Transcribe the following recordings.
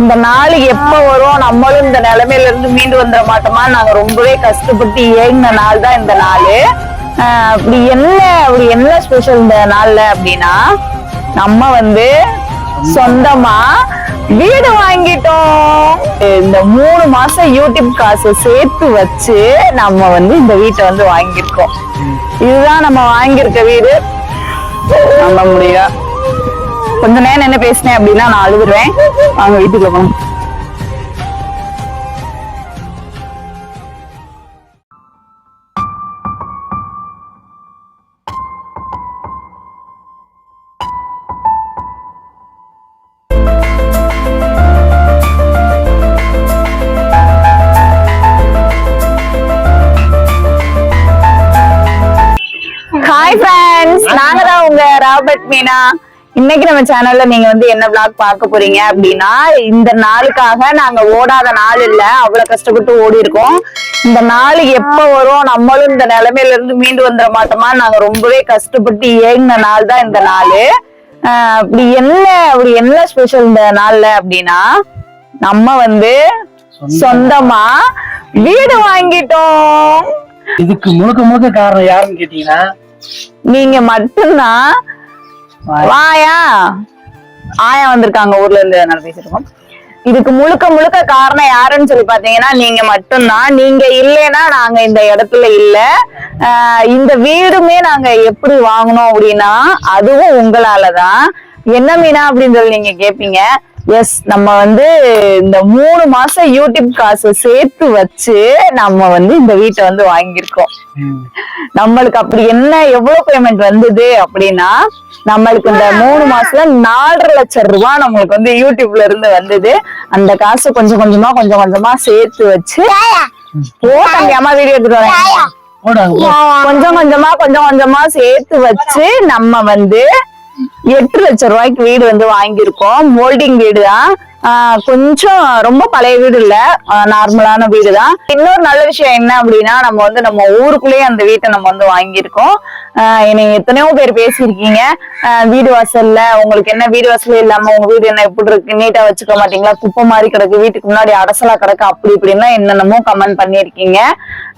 இந்த நாள் எப்ப வரும் நம்மளும் இந்த நிலைமையில இருந்து மீண்டு வந்துட மாட்டோமா? நாங்க ரொம்பவே கஷ்டப்பட்டு ஏங்கின நாள் தான் இந்த நாள். அப்படி என்ன அப்படி என்ன ஸ்பெஷல் இந்த நாள்ல அப்படின்னா நம்ம வந்து சொந்தமா வீடு வாங்கிட்டோம். இந்த மூணு மாசம் யூடியூப் காசு சேர்த்து வச்சு நம்ம வந்து இந்த வீட்டை வந்து வாங்கியிருக்கோம். இதுதான் நம்ம வாங்கியிருக்க வீடு. நம்ப முடியல. கொஞ்ச நேரம் என்ன பேசினேன் அப்படின்னா நான் அழுதுருவேன். வாங்க வீட்டுக்குள்ள போகணும் ஹாய் ஃப்ரெண்ட்ஸ் நாங்க தான் உங்க ராபர்ட் மீனா. இன்னைக்கு நம்ம சேனல்ல நீங்க வந்து என்ன vlog பார்க்க போறீங்க அப்படின்னா இந்த நாளுக்காக நாங்க ஓடாத நாள் இல்ல. அவ்வளவு கஷ்டப்பட்டு ஓடி இருக்கோம் இந்த நாள் எப்ப வரும் நம்மளும் இந்த நிலைமையில இருந்து மீண்டு வந்துட மாட்டோமா? நாங்க ரொம்பவே கஷ்டப்பட்டு ஏங்கின நாள் தான் இந்த நாள். அப்படி என்ன அப்படி என்ன ஸ்பெஷல் இந்த நாள்ல அப்படின்னா நம்ம வந்து சொந்தமா வீடு வாங்கிட்டோம். இதுக்கு முழுக்க முழுக்க காரணம் யாருன்னு கேட்டீங்கன்னா நீங்க மட்டும்தான். வாயா. ஆயா வந்திருக்காங்க ஊர்ல இருந்து நான் பேசிருக்கோம் இதுக்கு முழுக்க முழுக்க காரணம் யாருன்னு சொல்லி பாத்தீங்கன்னா நீங்க மட்டும்தான். நீங்க இல்லைன்னா நாங்க இந்த இடத்துல இல்ல. இந்த வீடுமே நாங்க எப்படி வாங்கணும் அப்படின்னா அதுவும் உங்களாலதான். என்ன மீனா அப்படின்னு சொல்லி நீங்க கேப்பீங்க. எஸ் நம்ம வந்து இந்த மூணு மாசம் யூடியூப் காசு சேர்த்து வச்சு நம்ம வந்து இந்த வீட்டை வந்து வாங்கியிருக்கோம். நம்மளுக்கு அப்படி என்ன எவ்வளவு பேமெண்ட் வந்தது அப்படின்னா நம்மளுக்கு இந்த மூணு மாசத்துல நாலரை லட்சம் ரூபாய் நம்மளுக்கு வந்து யூடியூப்ல இருந்து வந்தது. அந்த காசு கொஞ்சம் கொஞ்சமா கொஞ்சம் கொஞ்சமா சேர்த்து வச்சு போ தம்பி அம்மா வீடியோ எடுத்துட்டு வரேன். கொஞ்சம் கொஞ்சமா கொஞ்சம் கொஞ்சமா சேர்த்து வச்சு நம்ம வந்து எட்டு லட்சம் ரூபாய்க்கு வீடு வந்து வாங்கியிருக்கோம். மோல்டிங் வீடு தான் ஆஹ் கொஞ்சம் ரொம்ப பழைய வீடு இல்ல. நார்மலான வீடு தான் இன்னொரு நல்ல விஷயம் என்ன அப்படின்னா நம்ம வந்து நம்ம ஊருக்குள்ளேயே அந்த வீட்டை நம்ம வந்து வாங்கியிருக்கோம். ஆஹ் நீங்க எத்தனையோ பேர் பேசியிருக்கீங்க. ஆஹ் வீடு வாசல்ல உங்களுக்கு என்ன வீடு வாசல் இல்லாம உங்க வீடு என்ன எப்படி இருக்கு? நீட்டா வச்சுக்க மாட்டீங்களா? குப்பை மாதிரி கிடக்கு. வீட்டுக்கு முன்னாடி அடசலா கிடக்கு. அப்படி இப்படின்னா என்னென்னமோ கமெண்ட் பண்ணியிருக்கீங்க.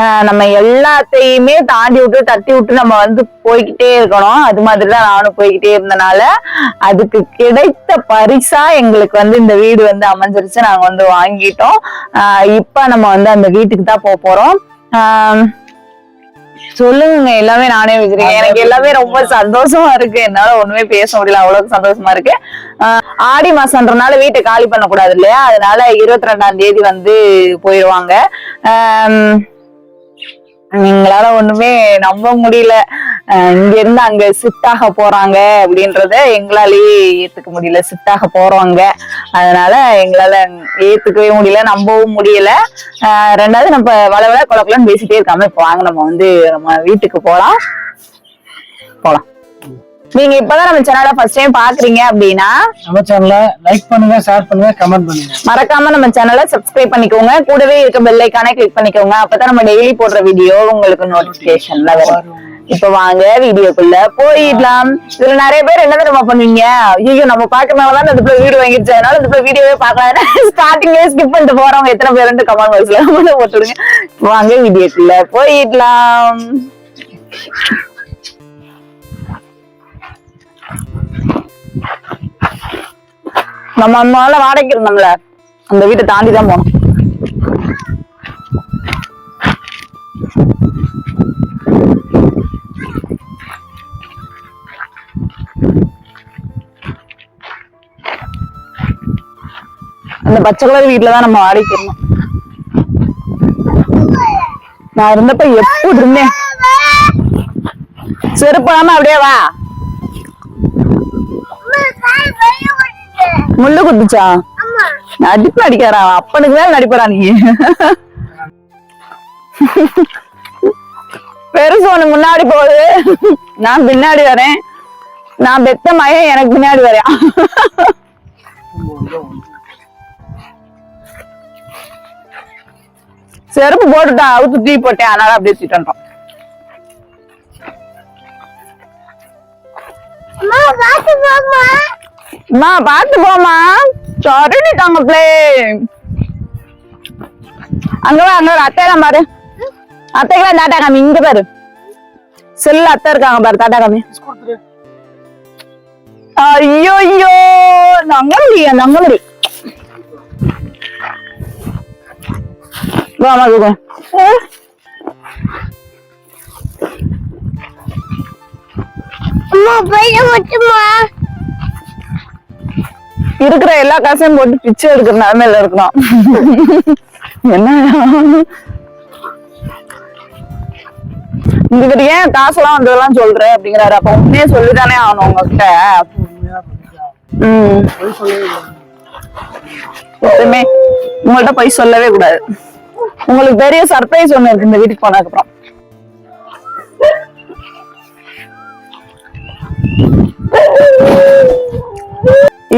ஆஹ் நம்ம எல்லாத்தையுமே தாண்டி விட்டு தட்டி விட்டு நம்ம வந்து போய்கிட்டே இருக்கணும். அது மாதிரிதான் நானும் போய்கிட்டே இருந்தனால அதுக்கு கிடைத்த பரிசா எங்களுக்கு வந்து இந்த வீடு வந்து அமைஞ்சிருச்சு. நாங்க வந்து வாங்கிட்டோம். இப்ப நம்ம வந்து அந்த வீட்டுக்கு தான் போக போறோம். சொல்லுங்க. எல்லாமே நானே வச்சிருக்கேன். எனக்கு எல்லாமே ரொம்ப சந்தோஷமா இருக்கு. என்னால ஒண்ணுமே பேச முடியல. அவ்வளவு சந்தோஷமா இருக்கு. ஆடி மாசம்ன்றனால வீட்டை காலி பண்ண கூடாது இல்லையா? அதனால இருபத்தி ரெண்டாம் தேதி வந்து போயிருவாங்க. ஆஹ் எங்களால ஒண்ணுமே நம்ப முடியல. இங்க இருந்து அங்க ஷிஃப்ட் போறாங்க அப்படின்றத எங்களாலேயே ஏத்துக்க முடியல. ஷிஃப்ட் போறவங்க. அதனால எங்களால ஏத்துக்கவே முடியல நம்பவும் முடியல. ரெண்டாவது நம்ம வளவள குழப்பலன்னு பேசிட்டே இருக்காம இப்ப வாங்க நம்ம வந்து நம்ம வீட்டுக்கு போலாம். போலாம். நீங்க இப்பதான் நம்ம சேனலை ஃபர்ஸ்ட் டைம் பாக்குறீங்க அப்படின்னா நம்ம சேனலை லைக் பண்ணுங்க ஷேர் பண்ணுங்க கமெண்ட் பண்ணுங்க. மறக்காம நம்ம சேனலை சப்ஸ்கிரைப் பண்ணிக்கோங்க. கூடவே இருக்க பெல் ஐக்கானே கிளிக் பண்ணிக்கோங்க. அப்பதான் நம்ம டெய்லி போடுற வீடியோ உங்களுக்கு நோட்டிபிகேஷன்ல வரும். இப்ப வாங்க வீடியோக்குள்ள போயிடலாம். இதுல நிறைய பேர் என்ன தெரியுமா பண்ணுவீங்க? ஐயோ நம்ம பாக்குறதுனாலதான் இந்த பிள்ளை வீடு வாங்கிருச்சு. அதனால இந்த பிள்ளை வீடியோவே பார்க்கலாம். ஸ்டார்டிங்லேயே ஸ்கிப் பண்ணிட்டு போறவங்க எத்தனை பேர் கமெண்ட் பாக்ஸ்ல போட்டுடுங்க இப்ப வாங்க வீடியோக்குள்ள போயிடலாம். நம்ம முதல்ல வாடகைக்கு இருந்தோம்ல. அந்த வீட்டை தாண்டி தான் போனோம். அந்த பச்சை கலர் வீட்டுல தான் நம்ம வாடகைக்கு இருந்தோம். நான் இருந்தப்ப எப்படி இருந்தேன்? செருப்பாம அப்படியே வா. முள்ளு குத்துச்சா? நடிப்பு நடிக்காரா அப்பனுக்கு மேல நடிப்பறா நீ. பெருசு ஒண்ணு முன்னாடி போகுது. நான் பின்னாடி வரேன். நான் பெத்த மயம் எனக்கு பின்னாடி வரேன் செருப்பு போட்டுட்டான் அவுத்து தூக்கி போட்டேன். அதனால அப்படியே தூக்கிட்டு வந்துட்டோம். அம்மா பாத்து போமா சரிட்டாங்க பிளே அங்க வா அங்க வா அத்தையெல்லாம் பாரு. அத்தைக்கெல்லாம் தாட்டா காமி இங்க பாரு. செல்ல அத்தை இருக்காங்க பாரு தாட்டா காமி. கொடுத்துரு ஐயோ ஐயோ நங்கமுடி நங்கமுடி வாமா குகு அம்மா பையன் மட்டுமா இருக்கிற எல்லா காசையும் போட்டு பிச்சை எடுக்கிற நிலைமையில இருக்கிறோம். என்ன? இங்கிட்ட ஏன் காசெல்லாம் வந்ததெல்லாம் சொல்ற அப்படிங்கிறாரு. அப்ப உண்மையே சொல்லிதானே ஆகணும் உங்ககிட்ட. உம் எப்பவுமே உங்கள்ட்ட போய் சொல்லவே கூடாது. உங்களுக்கு பெரிய சர்ப்ரைஸ் ஒண்ணு இருக்கு இந்த வீட்டுக்கு போனதுக்கு அப்புறம்.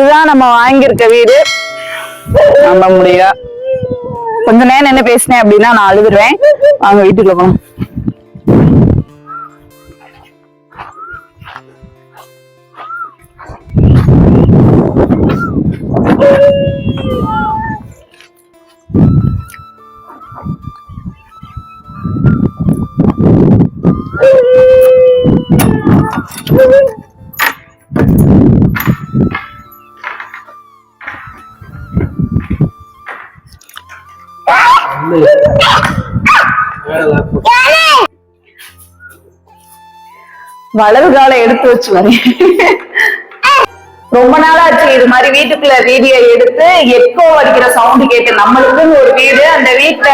இதுதான் நம்ம வாங்கியிருக்க வீடு. நம்ப முடியல. கொஞ்ச நேரம் என்ன பேசினேன் அப்படின்னா நான் அழுதுருவேன். அவங்க வீட்டுக்குள்ள போனோம் வலது காலை எடுத்து வச்சு வரேன் ரொம்ப நாளாச்சு இது மாதிரி வீட்டுக்குள்ள வீடியோ எடுத்து எக்கோ அடிக்கிற சவுண்ட் கேட்டு நம்மளுக்குன்னு ஒரு வீடு அந்த வீட்டுல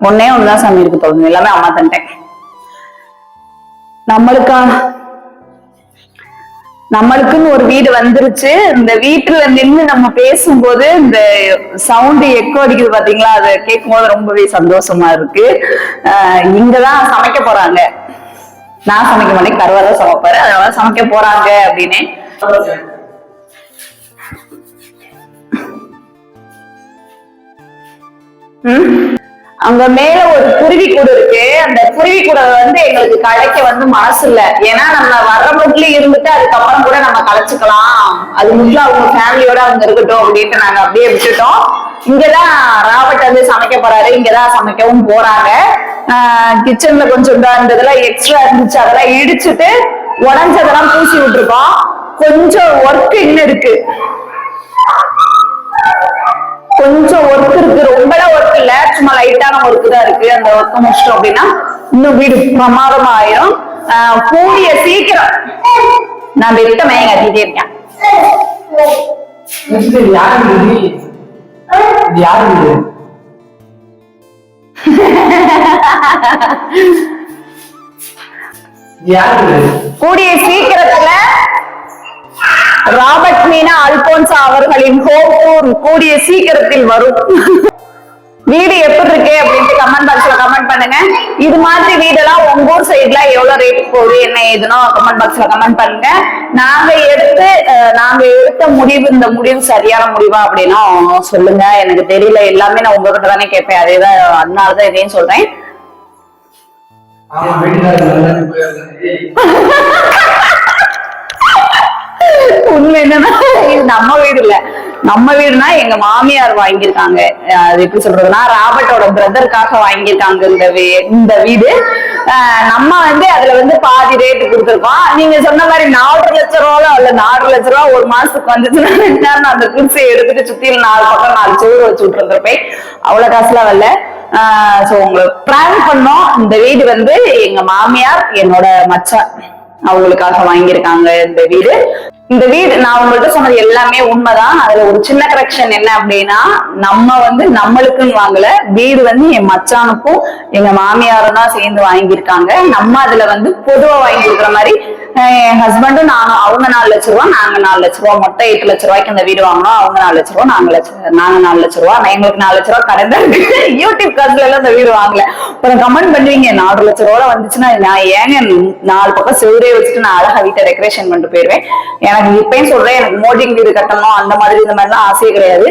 ஒன்னே ஒண்ணுதான் சாமி இருக்கு தோணுது எல்லாமே அம்மா தந்துட்டேன் நம்மளுக்கா நம்மளுக்குன்னு ஒரு வீடு வந்துருச்சு. இந்த வீட்டுல நின்று நம்ம பேசும்போது இந்த சவுண்டு எக்கோ அடிக்குது பாத்தீங்களா? அதை கேட்கும் போது ரொம்பவே சந்தோஷமா இருக்கு. இங்கதான் சமைக்க போறாங்க. நான் சமைக்க மாட்டேன். கருவா தான் சமைப்பாரு அதனால சமைக்க போறாங்க அப்படின்னு. ம். அங்க மேல ஒரு குருவி கூடு இருக்கு. அந்த குருவி கூட வந்து எங்களுக்கு கலைக்க வந்து மனசு இல்ல ஏன்னா நம்ம வர்ற முட்ல இருந்துட்டு அதுக்கப்புறம் கூட நம்ம கலைச்சுக்கலாம். அது முட்ல அவங்க ஃபேமிலியோட அங்க இருக்கட்டும் அப்படின்ட்டு நாங்க அப்படியே விட்டுட்டோம். இங்கதான் ராபர்ட் வந்து சமைக்க போறாரு. இங்கதான் சமைக்கவும் போறாங்க. கிச்சன்ல கொஞ்சம் இந்த இதெல்லாம் எக்ஸ்ட்ரா இருந்துச்சு. அதெல்லாம் இடிச்சுட்டு உடஞ்சதெல்லாம் பூசி விட்டுருக்கோம். கொஞ்சம் ஒர்க் இன்னும் இருக்கு. கொஞ்சம் ஒர்க் இருக்கு. ரொம்பலாம் ஒர்க் இல்ல. சும்மா லைட்டான ஒர்க் தான் இருக்கு. அந்த ஒர்க் முடிச்சிட்டோம் அப்படின்னா இன்னும் வீடு பிரமாதமா ஆயிரும். கூடிய சீக்கிரம் நான் வெட்ட மயம் கட்டிட்டே இருக்கேன். கூடிய சீக்கிரத்துல ராபர்ட் மீனா அல்போன்சா அவர்களின் ஹோம் கூடிய சீக்கிரத்தில் வரும். வீடு எப்படி இருக்கு அப்படின்ட்டு கமெண்ட் பாக்ஸ்ல கமெண்ட் பண்ணுங்க. இது மாதிரி வீடெல்லாம் உங்க ஊர் சைடுல எவ்வளவு ரேட் போகுது என்ன ஏதுனோ கமெண்ட் பாக்ஸ்ல கமெண்ட் பண்ணுங்க. நாங்க எடுத்து நாங்க எடுத்த முடிவு இந்த முடிவு சரியான முடிவா அப்படின்னா சொல்லுங்க. எனக்கு தெரியல எல்லாமே நான் உங்ககிட்ட தானே கேட்பேன். அதேதான் அதனாலதான் இதையும் சொல்றேன். ஆமா உண்மை என்னன்னா இது நம்ம வீடு இல்ல. நம்ம வீடுனா எங்க மாமியார் வாங்கியிருக்காங்க. அது எப்படி சொல்றதுன்னா ராபர்ட்டோட பிரதருக்காக வாங்கியிருக்காங்க இந்த வீ- இந்த வீடு. நம்ம வந்து அதுல வந்து பாதி ரேட்டு கொடுத்துருக்கோம். நீங்க சொன்ன மாதிரி நாலரை லட்ச ரூபால அல்ல நாலு லட்ச ரூபா ஒரு மாசத்துக்கு வந்துச்சுன்னா ரெண்டு நேரம் நான் அந்த குடிசை எடுத்துட்டு சுத்தியில நாலு பக்கம் நாலு சோறு வச்சு விட்டுருந்துருப்பேன். அவ்வளவு காசுலாம் வரல. சோ உங்களுக்கு பிளான் பண்ணோம். இந்த வீடு வந்து எங்க மாமியார் என்னோட மச்சான் அவங்களுக்காக வாங்கியிருக்காங்க இந்த வீடு. இந்த வீடு நான் உங்கள்கிட்ட சொன்னது எல்லாமே உண்மைதான். அதுல ஒரு சின்ன கரெக்ஷன் என்ன அப்படின்னா நம்ம வந்து நம்மளுக்குன்னு வாங்கல. வீடு வந்து என் மச்சானுக்கும் எங்க மாமியாரும் தான் சேர்ந்து வாங்கியிருக்காங்க. நம்ம அதுல வந்து பொதுவா வாங்கி கொடுக்குற மாதிரி என் ஹஸ்பண்டும் நானும் அவங்க நாலு லட்ச ரூபா நாங்க நாலு லட்ச ரூபா. மொத்தம் எட்டு லட்ச ரூபாய்க்கு இந்த வீடு வாங்கினோம். அவங்க நாலு லட்ச ரூபா நாங்க லட்ச நாங்க நாலு லட்ச ரூபா. எங்களுக்கு நாலு லட்ச ரூபா கடந்த யூடியூப் காசுல எல்லாம் இந்த வீடு வாங்கல. அப்புறம் கமெண்ட் பண்ணுவீங்க நாலு லட்ச ரூபா வந்துச்சுன்னா நான் ஏங்க நாலு பக்கம் செவரே வச்சுட்டு நான் அழகா வீட்டை டெக்கரேஷன் பண்ணிட்டு போயிருவேன் எனக்கு இப்பயும் சொல்றேன் எனக்கு மோடிங் வீடு கட்டணும் அந்த மாதிரி இந்த மாதிரிலாம் ஆசையே கிடையாது.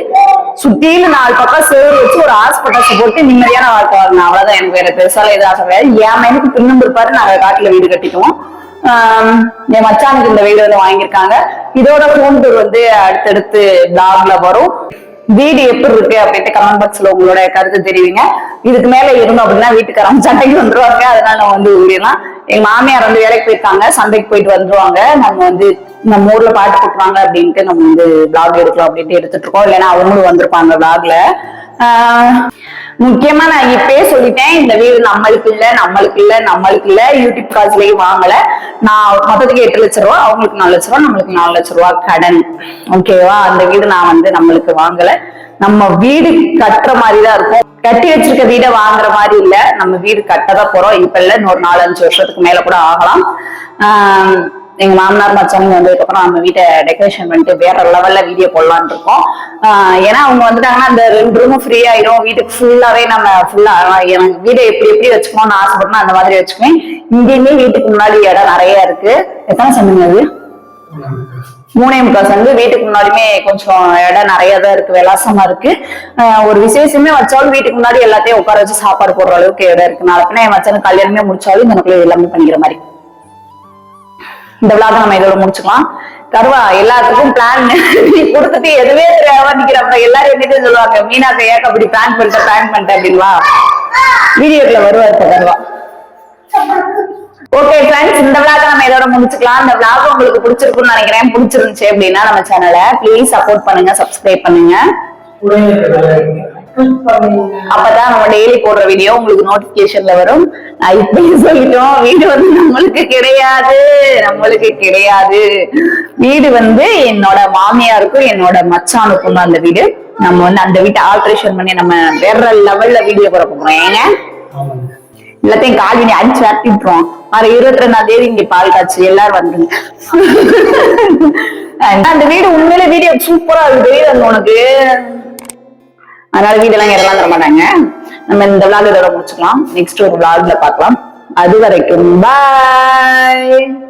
சுத்தியில நாலு பக்கம் சேர் வச்சு ஒரு ஹாஸ்பிட்டல் போட்டு நிம்மதியான வாழ்க்கை வரணும் அவ்வளவுதான் எனக்கு வேற பெருசால எதுவும் ஆசை கிடையாது. என் மைனுக்கு பின்னும் இருப்பாரு. நாங்க காட்டுல வீடு கட்டிக்குவோம். என் மச்சானுக்கு இந்த வீடு வந்து வாங்கியிருக்காங்க. இதோட பூண்டூர் டூர் வந்து அடுத்தடுத்து பிளாக்ல வரும். வீடு எப்படி இருக்கு அப்படின்ட்டு கமெண்ட் பாக்ஸ்ல உங்களோட கருத்து தெரிவிங்க. இதுக்கு மேல இருந்தோம் அப்படின்னா வீட்டுக்காரங்க சண்டைக்கு வந்துருவாங்க. அதனால நான் வந்து ஊழியலாம் எங்க மாமியார் வந்து வேலைக்கு போயிருக்காங்க. சந்தைக்கு போயிட்டு வந்துருவாங்க. நம்ம வந்து நம்ம ஊர்ல பாட்டு போட்டுருவாங்க அப்படின்ட்டு நம்ம வந்து பிளாக் எடுக்கலாம் அப்படின்ட்டு எடுத்துட்டு இருக்கோம். இல்லைன்னா அவங்களும் வந்திருப்பாங்க பிளாக்ல முக்கியமா நான் இப்பயே சொல்லிட்டேன் இந்த வீடு நம்மளுக்கு இல்ல நம்மளுக்கு இல்ல நம்மளுக்கு இல்ல யூடியூப் காசுலயும் வாங்கல. நான் மொத்தத்துக்கு எட்டு லட்ச ரூபா அவங்களுக்கு நாலு லட்ச ரூபா நம்மளுக்கு நாலு லட்ச ரூபா கடன். ஓகேவா அந்த வீடு நான் வந்து நம்மளுக்கு வாங்கல. நம்ம வீடு கட்டுற மாதிரி தான் இருக்கும். கட்டி வச்சிருக்க வீடை வாங்குற மாதிரி இல்ல. நம்ம வீடு கட்டதான் போறோம். இப்ப இல்ல இன்னொரு நாலு அஞ்சு வருஷத்துக்கு மேல கூட ஆகலாம். ஆஹ் எங்க மாமனார் மச்சானுங்க வந்ததுக்கு அப்புறம் நம்ம வீட்டை டெக்கரேஷன் பண்ணிட்டு வேற லெவல்ல வீடியோ போடலான் இருக்கோம். ஏன்னா அவங்க வந்துட்டாங்கன்னா அந்த ரெண்டு ரூமும் ஃப்ரீ ஆயிரும் வீட்டுக்கு ஃபுல்லாவே நம்ம ஃபுல்லா எனக்கு வீடை எப்படி எப்படி வச்சுக்கணும்னு ஆசைப்படணும் அந்த மாதிரி வச்சுக்குவேன். இங்கேயுமே வீட்டுக்கு முன்னாடி இடம் நிறைய இருக்கு. எத்தனை சொன்னீங்க அது? மூணே முக்காசு வந்து வீட்டுக்கு முன்னாடியுமே கொஞ்சம் இடம் நிறைய தான் இருக்கு விலாசமா இருக்கு. ஒரு விசேஷமே வச்சாலும் வீட்டுக்கு முன்னாடி எல்லாத்தையும் உட்கார வச்சு சாப்பாடு போடுற அளவுக்கு இடம் இருக்கு. நாளைக்கு என் மச்சனுக்கு கல்யாணமே முடிச்சாலும் எனக்குள்ள எல்லாமே பண்ணிக்கிற மாதிரி. இந்த விழாவை நம்ம இதோட முடிச்சுக்கலாம். கருவா எல்லாத்துக்கும் பிளான் கொடுத்துட்டு எதுவே தெரியாம நிக்கிறப்ப எல்லாரும் என்னட்டு சொல்லுவாங்க மீனா கையாக்க அப்படி பிளான் பண்ணிட்ட பிளான் பண்ணிட்ட அப்படின்வா வீடியோக்குள்ள வருவார் இப்ப கருவா. ஓகே ஃப்ரெண்ட்ஸ் இந்த விழாவை நம்ம இதோட முடிச்சுக்கலாம். இந்த விளாக் உங்களுக்கு பிடிச்சிருக்கும்னு நினைக்கிறேன். பிடிச்சிருந்துச்சு அப்படின்னா நம்ம சேனலை ப்ளீஸ் சப்போர்ட் பண்ணுங்க சப்ஸ்கிரைப் பண்ணுங்க. அப்பதான் நம்ம டெய்லி போடுற வீடியோ உங்களுக்கு நோட்டிபிகேஷன்ல வரும். நான் இப்பயே சொல்லிட்டோம் வீடு வந்து நம்மளுக்கு கிடையாது. நம்மளுக்கு கிடையாது. வீடு வந்து என்னோட மாமியாருக்கும் என்னோட மச்சானுக்கும் தான் அந்த வீடு. நம்ம வந்து அந்த வீட்டை ஆல்ட்ரேஷன் பண்ணி நம்ம வேற லெவல்ல வீடியோ போட போறோம். ஏங்க? எல்லாத்தையும் காலினி அடிச்சு வரட்டி விட்டுருவோம். வர இருபத்தி ரெண்டாம் தேதி இங்க பால் காய்ச்சி எல்லாரும் வந்துருங்க. அந்த வீடு உண்மையிலே வீடியோ சூப்பரா இருக்கு. தெரியுது உனக்கு? அதனால வீடெல்லாம் யாரெல்லாம் தர மாட்டாங்க. நம்ம இந்த விளாக் இதோட முடிச்சுக்கலாம். நெக்ஸ்ட் ஒரு விளாக்ல பார்க்கலாம். அது வரைக்கும் பாய்